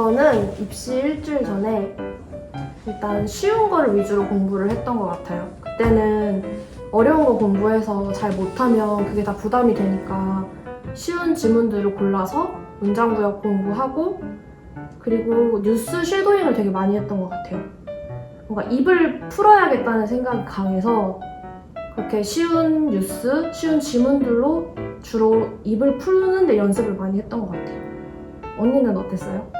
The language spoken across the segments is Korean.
저는 입시 일주일 전에 일단 쉬운 거를 위주로 공부를 했던 것 같아요. 그때는 어려운 거 공부해서 잘 못하면 그게 다 부담이 되니까 쉬운 지문들을 골라서 문장 구역 공부하고 그리고 뉴스 쉐도잉을 되게 많이 했던 것 같아요. 뭔가 입을 풀어야겠다는 생각이 강해서 그렇게 쉬운 뉴스, 쉬운 지문들로 주로 입을 푸는데 연습을 많이 했던 것 같아요. 언니는 어땠어요?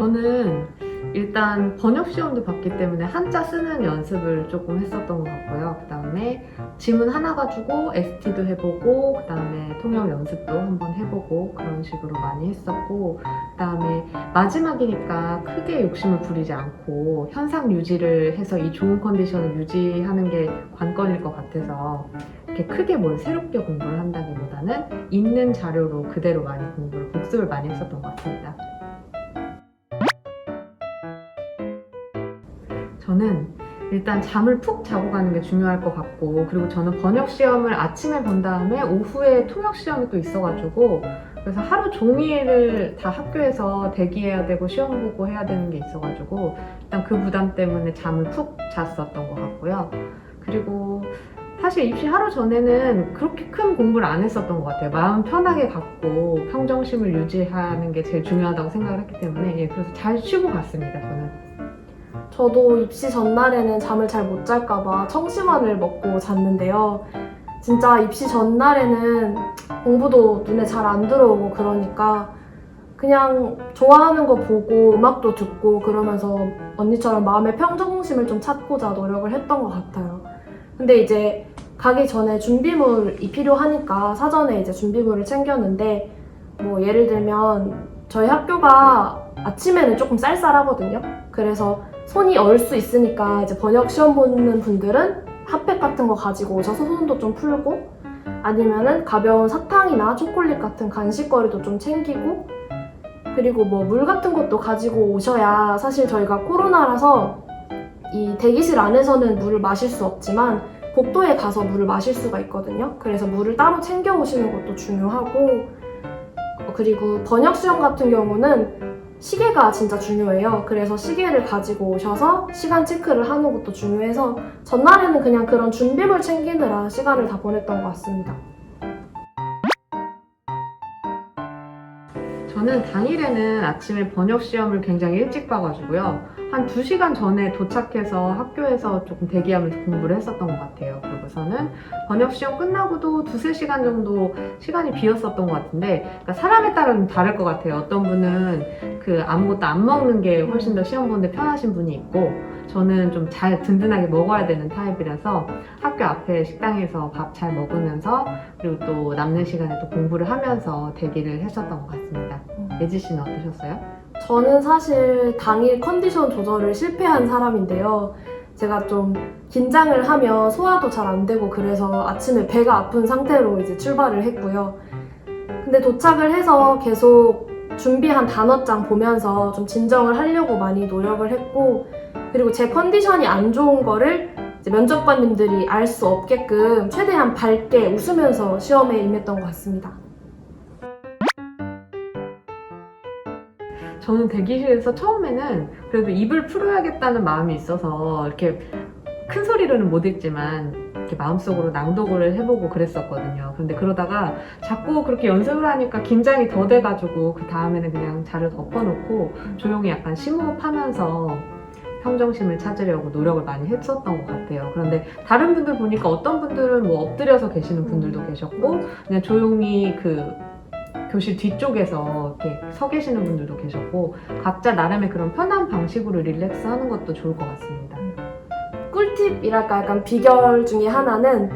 저는 일단 번역 시험도 봤기 때문에 한자 쓰는 연습을 조금 했었던 것 같고요. 그 다음에 지문 하나 가지고 ST도 해보고, 그 다음에 통역 연습도 한번 해보고 그런 식으로 많이 했었고, 그 다음에 마지막이니까 크게 욕심을 부리지 않고 현상 유지를 해서 이 좋은 컨디션을 유지하는 게 관건일 것 같아서 이렇게 크게 뭘 새롭게 공부를 한다기보다는 있는 자료로 그대로 많이 공부를 복습을 많이 했었던 것 같습니다. 저는 일단 잠을 푹 자고 가는 게 중요할 것 같고 그리고 저는 번역 시험을 아침에 본 다음에 오후에 통역 시험이 또 있어가지고 그래서 하루 종일을 다 학교에서 대기해야 되고 시험 보고 해야 되는 게 있어가지고 일단 그 부담 때문에 잠을 푹 잤었던 것 같고요. 그리고 사실 입시 하루 전에는 그렇게 큰 공부를 안 했었던 것 같아요. 마음 편하게 갖고 평정심을 유지하는 게 제일 중요하다고 생각을 했기 때문에 예, 그래서 잘 쉬고 갔습니다. 저는. 저도 입시 전날에는 잠을 잘 못 잘까봐 청심환을 먹고 잤는데요. 진짜 입시 전날에는 공부도 눈에 잘 안 들어오고 그러니까 그냥 좋아하는 거 보고 음악도 듣고 그러면서 언니처럼 마음의 평정심을 좀 찾고자 노력을 했던 것 같아요. 근데 이제 가기 전에 준비물이 필요하니까 사전에 이제 준비물을 챙겼는데 뭐 예를 들면 저희 학교가 아침에는 조금 쌀쌀하거든요. 그래서 손이 얼 수 있으니까 이제 번역 시험 보는 분들은 핫팩 같은 거 가지고 오셔서 손도 좀 풀고 아니면은 가벼운 사탕이나 초콜릿 같은 간식거리도 좀 챙기고 그리고 뭐 물 같은 것도 가지고 오셔야 사실 저희가 코로나라서 이 대기실 안에서는 물을 마실 수 없지만 복도에 가서 물을 마실 수가 있거든요. 그래서 물을 따로 챙겨 오시는 것도 중요하고 어, 그리고 번역 시험 같은 경우는 시계가 진짜 중요해요. 그래서 시계를 가지고 오셔서 시간 체크를 하는 것도 중요해서 전날에는 그냥 그런 준비물 챙기느라 시간을 다 보냈던 것 같습니다. 저는 당일에는 아침에 번역 시험을 굉장히 일찍 봐가지고요. 한 2시간 전에 도착해서 학교에서 조금 대기하면서 공부를 했었던 것 같아요. 그리고서는 번역 시험 끝나고도 두세 시간 정도 시간이 비었었던 것 같은데, 그러니까 사람에 따라는 다를 것 같아요. 어떤 분은 그 아무것도 안 먹는 게 훨씬 더 시험 보는데 편하신 분이 있고, 저는 좀 잘 든든하게 먹어야 되는 타입이라서 학교 앞에 식당에서 밥 잘 먹으면서 그리고 또 남는 시간에 또 공부를 하면서 대기를 했었던 것 같습니다. 예지 씨는 어떠셨어요? 저는 사실 당일 컨디션 조절을 실패한 사람인데요. 제가 좀 긴장을 하면 소화도 잘 안 되고 그래서 아침에 배가 아픈 상태로 이제 출발을 했고요. 근데 도착을 해서 계속 준비한 단어장 보면서 좀 진정을 하려고 많이 노력을 했고 그리고 제 컨디션이 안 좋은 거를 면접관님들이 알 수 없게끔 최대한 밝게 웃으면서 시험에 임했던 것 같습니다. 저는 대기실에서 처음에는 그래도 입을 풀어야겠다는 마음이 있어서 이렇게 큰 소리로는 못 읽지만 이렇게 마음속으로 낭독을 해보고 그랬었거든요. 그런데 그러다가 자꾸 그렇게 연습을 하니까 긴장이 더 돼가지고 그 다음에는 그냥 자를 덮어놓고 조용히 약간 심호흡하면서 평정심을 찾으려고 노력을 많이 했었던 것 같아요. 그런데 다른 분들 보니까 어떤 분들은 뭐 엎드려서 계시는 분들도 계셨고 그냥 조용히 그 교실 뒤쪽에서 이렇게 서 계시는 분들도 계셨고 각자 나름의 그런 편한 방식으로 릴렉스 하는 것도 좋을 것 같습니다. 꿀팁이랄까 약간 비결 중에 하나는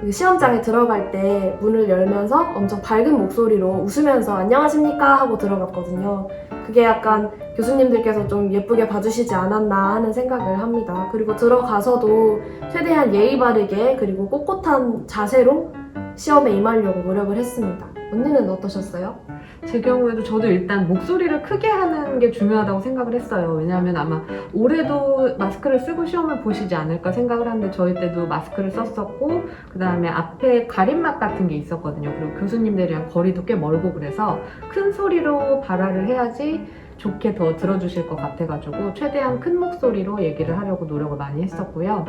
그 시험장에 들어갈 때 문을 열면서 엄청 밝은 목소리로 웃으면서 안녕하십니까 하고 들어갔거든요. 그게 약간 교수님들께서 좀 예쁘게 봐주시지 않았나 하는 생각을 합니다. 그리고 들어가서도 최대한 예의 바르게 그리고 꼿꼿한 자세로 시험에 임하려고 노력을 했습니다. 언니는 어떠셨어요? 제 경우에도 저도 일단 목소리를 크게 하는 게 중요하다고 생각을 했어요. 왜냐하면 아마 올해도 마스크를 쓰고 시험을 보시지 않을까 생각을 하는데 저희 때도 마스크를 썼었고 그 다음에 앞에 가림막 같은 게 있었거든요. 그리고 교수님들이랑 거리도 꽤 멀고 그래서 큰 소리로 발화를 해야지 좋게 더 들어주실 것 같아가지고 최대한 큰 목소리로 얘기를 하려고 노력을 많이 했었고요.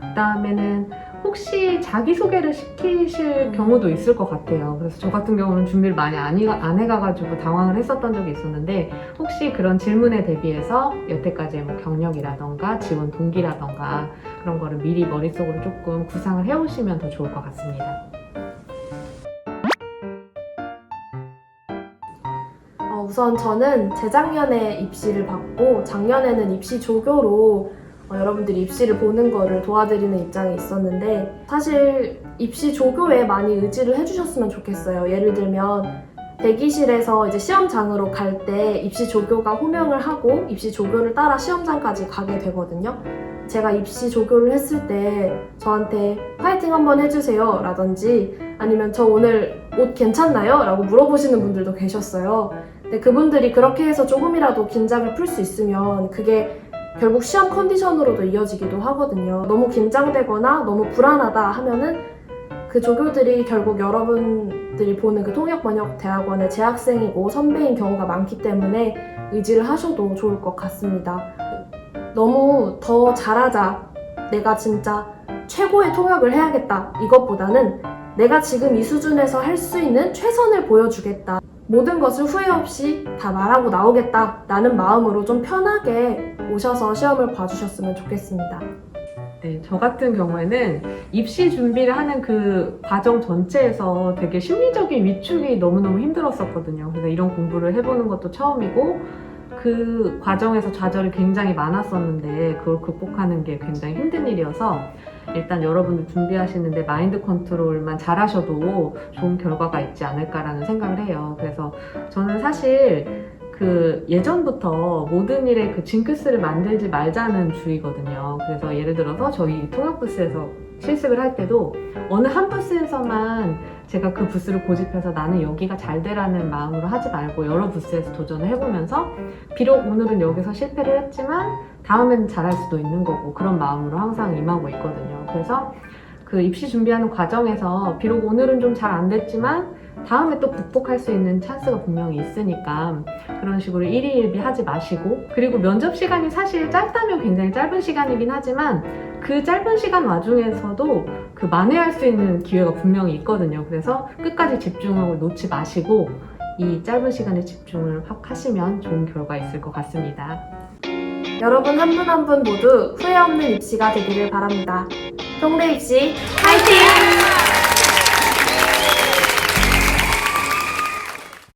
그 다음에는 혹시 자기소개를 시키실 경우도 있을 것 같아요. 그래서 저 같은 경우는 준비를 많이 안, 해가, 안 해가가지고 당황을 했었던 적이 있었는데 혹시 그런 질문에 대비해서 여태까지의 뭐 경력이라던가 지원 동기라던가 그런 거를 미리 머릿속으로 조금 구상을 해오시면 더 좋을 것 같습니다. 어, 우선 저는 재작년에 입시를 받고 작년에는 입시 조교로 어, 여러분들이 입시를 보는 거를 도와드리는 입장에 있었는데 사실 입시 조교에 많이 의지를 해주셨으면 좋겠어요. 예를 들면 대기실에서 이제 시험장으로 갈 때 입시 조교가 호명을 하고 입시 조교를 따라 시험장까지 가게 되거든요. 제가 입시 조교를 했을 때 저한테 파이팅 한번 해주세요 라든지 아니면 저 오늘 옷 괜찮나요? 라고 물어보시는 분들도 계셨어요. 근데 그분들이 그렇게 해서 조금이라도 긴장을 풀 수 있으면 그게 결국 시험 컨디션으로도 이어지기도 하거든요. 너무 긴장되거나 너무 불안하다 하면은 그 조교들이 결국 여러분들이 보는 그 통역번역대학원의 재학생이고 선배인 경우가 많기 때문에 의지를 하셔도 좋을 것 같습니다. 너무 더 잘하자. 내가 진짜 최고의 통역을 해야겠다. 이것보다는 내가 지금 이 수준에서 할 수 있는 최선을 보여주겠다. 모든 것을 후회 없이 다 말하고 나오겠다. 라는 마음으로 좀 편하게 오셔서 시험을 봐주셨으면 좋겠습니다. 네, 저 같은 경우에는 입시 준비를 하는 그 과정 전체에서 되게 심리적인 위축이 너무너무 힘들었었거든요. 그래서 이런 공부를 해보는 것도 처음이고, 그 과정에서 좌절이 굉장히 많았었는데, 그걸 극복하는 게 굉장히 힘든 일이어서, 일단 여러분들 준비하시는데 마인드 컨트롤만 잘하셔도 좋은 결과가 있지 않을까라는 생각을 해요. 그래서 저는 사실 그 예전부터 모든 일에 그 징크스를 만들지 말자는 주의거든요. 그래서 예를 들어서 저희 통역 부스에서 실습을 할 때도 어느 한 부스에서만 제가 그 부스를 고집해서 나는 여기가 잘 되라는 마음으로 하지 말고 여러 부스에서 도전을 해보면서 비록 오늘은 여기서 실패를 했지만 다음엔 잘할 수도 있는 거고 그런 마음으로 항상 임하고 있거든요. 그래서 그 입시 준비하는 과정에서 비록 오늘은 좀 잘 안 됐지만 다음에 또 극복할 수 있는 찬스가 분명히 있으니까 그런 식으로 일희일비 하지 마시고 그리고 면접 시간이 사실 짧다면 굉장히 짧은 시간이긴 하지만 그 짧은 시간 와중에서도 그 만회할 수 있는 기회가 분명히 있거든요. 그래서 끝까지 집중을 놓지 마시고 이 짧은 시간에 집중을 확 하시면 좋은 결과 있을 것 같습니다. 여러분 한 분 한 분 모두 후회 없는 입시가 되기를 바랍니다. 동네 입시 화이팅!